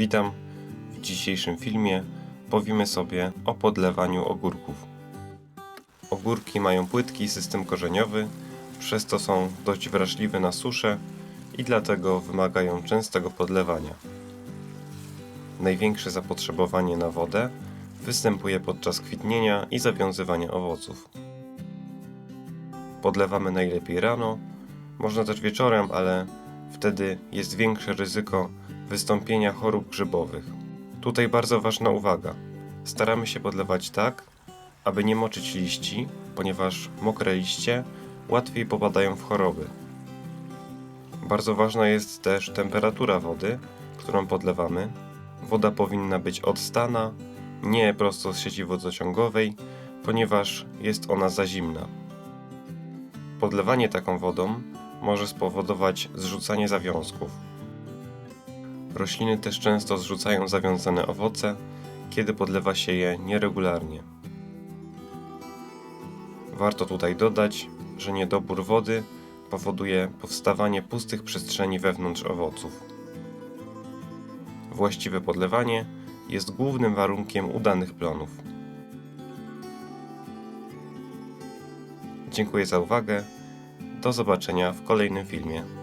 Witam. W dzisiejszym filmie powiemy sobie o podlewaniu ogórków. Ogórki mają płytki system korzeniowy, przez to są dość wrażliwe na suszę i dlatego wymagają częstego podlewania. Największe zapotrzebowanie na wodę występuje podczas kwitnienia i zawiązywania owoców. Podlewamy najlepiej rano, można też wieczorem, ale wtedy jest większe ryzyko wystąpienia chorób grzybowych. Tutaj bardzo ważna uwaga. Staramy się podlewać tak, aby nie moczyć liści, ponieważ mokre liście łatwiej popadają w choroby. Bardzo ważna jest też temperatura wody, którą podlewamy. Woda powinna być odstana, nie prosto z sieci wodociągowej, ponieważ jest ona za zimna. Podlewanie taką wodą może spowodować zrzucanie zawiązków. Rośliny też często zrzucają zawiązane owoce, kiedy podlewa się je nieregularnie. Warto tutaj dodać, że niedobór wody powoduje powstawanie pustych przestrzeni wewnątrz owoców. Właściwe podlewanie jest głównym warunkiem udanych plonów. Dziękuję za uwagę. Do zobaczenia w kolejnym filmie.